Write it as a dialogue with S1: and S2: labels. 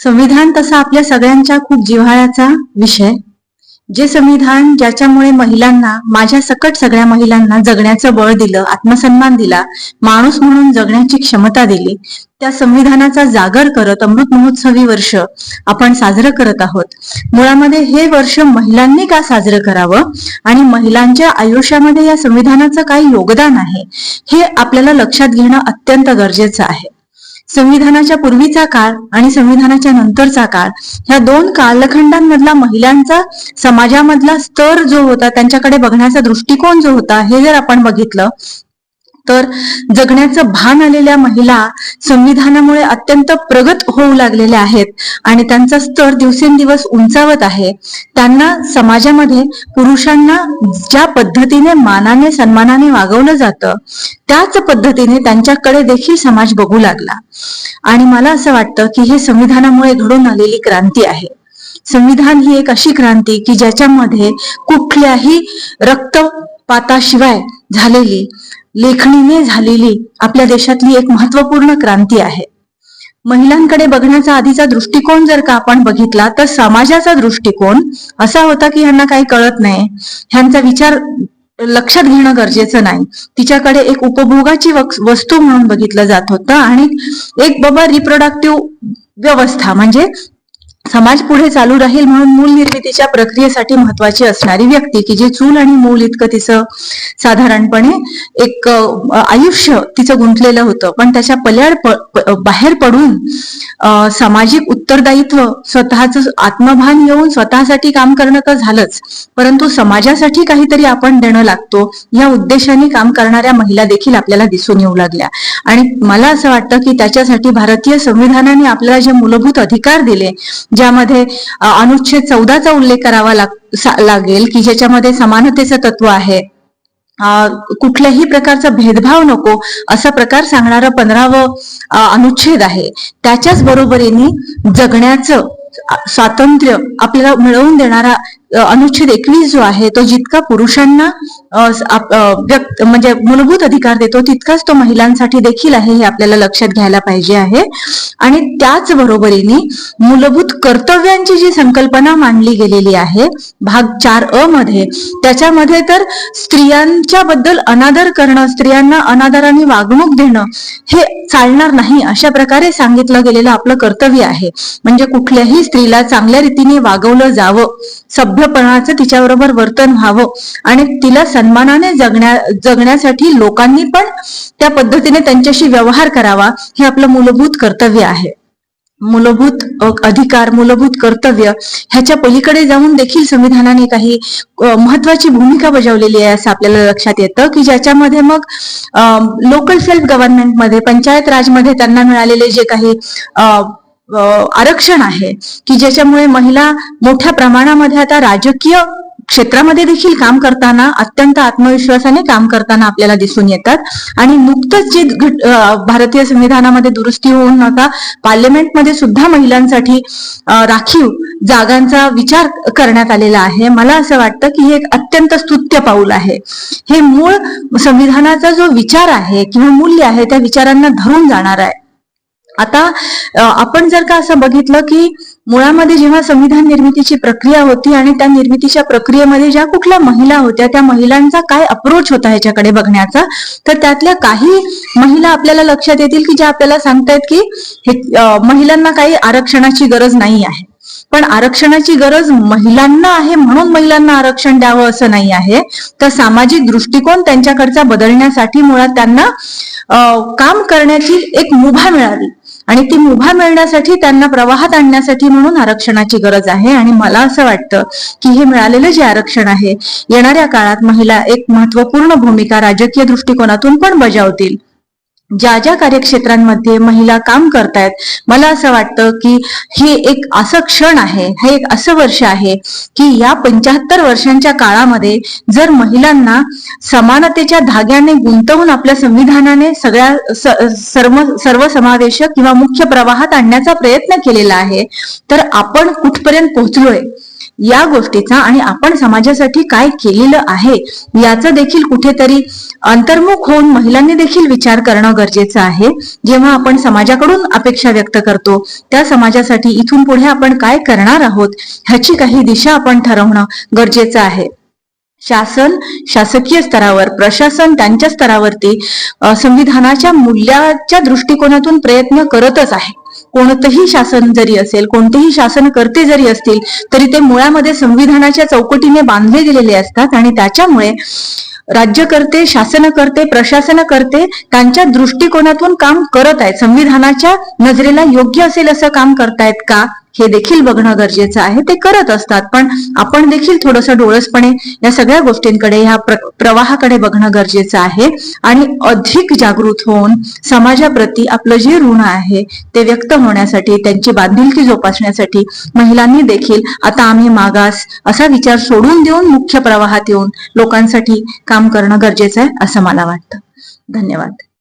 S1: संविधान तसा आपल्या सगळ्यांच्या खूप जिव्हाळ्याचा विषय. जे संविधान ज्याच्यामुळे महिलांना माझ्या सकट सगळ्या महिलांना जगण्याचं बळ दिलं आत्मसन्मान दिला माणूस म्हणून जगण्याची क्षमता दिली त्या संविधानाचा जागर करत अमृत महोत्सवी वर्ष आपण साजरं करत आहोत. मुळामध्ये हे वर्ष महिलांनी का साजरं करावं? आणि महिलांच्या आयुष्यामध्ये या संविधानाचं काय योगदान आहे? हे आपल्याला लक्षात घेणं अत्यंत गरजेचं आहे. संविधानाच्या पूर्वीचा काळ आणि संविधानाच्या नंतरचा काळ ह्या दोन कालखंडांमधला महिलांचा समाजामधला स्तर जो होता त्यांच्याकडे बघण्याचा दृष्टिकोन जो होता हे जर आपण बघितलं तर जगण्याचं भान आलेल्या महिला संविधानामुळे अत्यंत प्रगत होऊ लागलेल्या आहेत आणि त्यांचा स्तर दिवसेंदिवस उंचावत आहे. त्यांना समाजामध्ये पुरुषांना ज्या पद्धतीने मानाने सन्मानाने वागवलं जातं त्याच पद्धतीने त्यांच्याकडे देखील समाज बघू लागला. आणि मला असं वाटतं की हे संविधानामुळे घडून आलेली क्रांती आहे. संविधान ही एक अशी क्रांती की ज्याच्यामध्ये कुठल्याही रक्तपाताशिवाय झालेली लेखणीने झालेली आपल्या देशातली एक महत्त्वपूर्ण क्रांती आहे. महिलांकडे बघण्याचा आधीचा दृष्टिकोन जर का आपण बघितला तर समाजाचा दृष्टिकोन असा होता की ह्यांना काही कळत नाही. ह्यांचा विचार लक्षात घेणं गरजेचं नाही. तिच्याकडे एक उपभोगाची वस्तू म्हणून बघितलं जात होतं आणि एक बाबा रिप्रोडक्टिव्ह व्यवस्था म्हणजे समाज पुढे चालू राहील म्हणून मूल निर्मितीच्या प्रक्रियेसाठी महत्वाची असणारी व्यक्ती की जे चूल आणि मूल इतकं तिचं साधारणपणे एक आयुष्य तिचं गुंतलेलं होतं. पण त्याच्या पल्याड बाहेर पडून सामाजिक उत्तरदायित्व स्वतःच आत्मभान येऊन स्वतःसाठी काम करणं तर झालंच. परंतु समाजासाठी काहीतरी आपण देणं लागतो. या उद्देशाने काम करणाऱ्या महिला देखील आपल्याला दिसून येऊ लागल्या. आणि मला असं वाटतं की त्याच्यासाठी भारतीय संविधानाने आपल्याला जे मूलभूत अधिकार दिले ज्यामध्ये अनुच्छेद चौदाचा उल्लेख करावा लागेल की ज्याच्यामध्ये समानतेचं तत्व आहे. कुठल्याही प्रकारचा भेदभाव नको असा प्रकार सांगणारा पंधरावं अनुच्छेद आहे. त्याच्याच बरोबरीने जगण्याचं स्वातंत्र्य आपल्याला मिळवून देणारा अनुच्छेद एकवीस जो आहे तो जितका पुरुषांना व्यक्त म्हणजे मूलभूत अधिकार देतो तितकाच तो महिलांसाठी देखील आहे हे आपल्याला लक्षात घ्यायला पाहिजे आहे. आणि त्याच बरोबरीने मूलभूत कर्तव्यांची जी संकल्पना मांडली गेलेली आहे भाग चार अ मध्ये त्याच्यामध्ये तर स्त्रियांच्या बद्दल अनादर करणं स्त्रियांना अनादराने वागणूक देणं हे चालणार नाही अशा प्रकारे सांगितलं गेलेलं आपलं कर्तव्य आहे. म्हणजे कुठल्याही स्त्रीला चांगल्या रीतीने वागवलं जावं सभ्य सभ्यपणाचं तिच्याबरोबर वर्तन व्हावं आणि तिला सन्मानाने जगण्या जगण्यासाठी लोकांनी पण त्या पद्धतीने त्यांच्याशी व्यवहार करावा हे आपलं मूलभूत कर्तव्य आहे. मूलभूत अधिकार मूलभूत कर्तव्य ह्याच्या पलीकडे जाऊन देखील संविधानाने काही महत्वाची भूमिका बजावलेली आहे असं आपल्याला लक्षात येतं की ज्याच्यामध्ये मग लोकल सेल्फ गव्हर्नमेंटमध्ये पंचायत राजमध्ये त्यांना मिळालेले जे काही आरक्षण आहे की ज्याच्यामुळे महिला मोठ्या प्रमाणामध्ये आता राजकीय क्षेत्रामध्ये देखील काम करताना अत्यंत आत्मविश्वासाने काम करताना आपल्याला दिसून येतात. आणि नुकतंच जे भारतीय संविधानामध्ये दुरुस्ती होऊन आता पार्लमेंटमध्ये सुद्धा महिलांसाठी राखीव जागांचा विचार करण्यात आलेला आहे. मला असं वाटतं की हे एक अत्यंत स्तुत्य पाऊल आहे. हे मूळ संविधानाचा जो विचार आहे किंवा मूल्य आहे त्या विचारांना धरून जाणार आहे. आता आपण जर का असं बघितलं की मुळामध्ये जेव्हा संविधान निर्मितीची प्रक्रिया होती आणि त्या निर्मितीच्या प्रक्रियेमध्ये ज्या कुठल्या महिला होत्या त्या महिलांचा काय अप्रोच होता ह्याच्याकडे बघण्याचा तर त्यातल्या काही महिला आपल्याला लक्षात येतील की ज्या आपल्याला सांगतायत की हे महिलांना काही आरक्षणाची गरज नाही आहे. पण आरक्षणाची गरज महिलांना आहे म्हणून महिलांना आरक्षण द्यावं असं नाही आहे. तर सामाजिक दृष्टिकोन त्यांच्याकडचा बदलण्यासाठी मुळात त्यांना काम करण्याची एक मुभा मिळावी आणि ती मुभा मिळण्यासाठी त्यांना प्रवाहात आणण्यासाठी म्हणून आरक्षणाची गरज आहे. आणि मला असं वाटतं की हे मिळालेलं जे आरक्षण आहे येणाऱ्या काळात महिला एक महत्त्वपूर्ण भूमिका राजकीय दृष्टिकोनातून पण बजावतील. ज्या ज्या कार्यक्षेत्रांमध्ये महिला काम करतायत मला असं वाटतं की हे एक असं क्षण आहे हे एक असं वर्ष आहे की या पंच्याहत्तर वर्षांच्या काळामध्ये जर महिलांना समानतेच्या धाग्याने गुंतवून आपल्या संविधानाने सगळ्या सर्व सर्व सर्वसमावेशक किंवा मुख्य प्रवाहात आणण्याचा प्रयत्न केलेला आहे तर आपण कुठपर्यंत पोहोचलोय? या गोष्टीचा आणि आपण समाजासाठी काय केलेलं आहे याचा देखील कुठेतरी अंतर्मुख होऊन महिलांनी देखील विचार करणं गरजेचं आहे. जेव्हा आपण समाजाकडून अपेक्षा व्यक्त करतो त्या समाजासाठी इथून पुढे आपण काय करणार आहोत ह्याची काही दिशा आपण ठरवणं गरजेचं आहे. शासन शासकीय स्तरावर प्रशासन त्यांच्या स्तरावरती संविधानाच्या मूल्याच्या दृष्टिकोनातून प्रयत्न करतच आहे. कोणतंही शासन जरी असेल कोणतेही शासनकर्ते जरी असतील तरी ते मुळामध्ये संविधानाच्या चौकटीने बांधले गेलेले असतात आणि त्याच्यामुळे राज्यकर्ते शासनकर्ते प्रशासनकर्ते त्यांच्या दृष्टिकोनातून काम करत आहेत. संविधानाच्या नजरेला योग्य असेल असं काम करतायत का? हे देखील बघणं गरजेचं आहे. ते करत असतात पण आपण देखील थोडंसं डोळसपणे या सगळ्या गोष्टींकडे ह्या प्र- प्रवाहाकडे बघणं गरजेचं आहे. आणि अधिक जागृत होऊन समाजाप्रती आपलं जे ऋण आहे ते व्यक्त होण्यासाठी त्यांची बांधिलकी जोपासण्यासाठी महिलांनी देखील आता आम्ही मागास असा विचार सोडून देऊन मुख्य प्रवाहात येऊन लोकांसाठी काम करणं गरजेचं आहे असं मला वाटतं. धन्यवाद.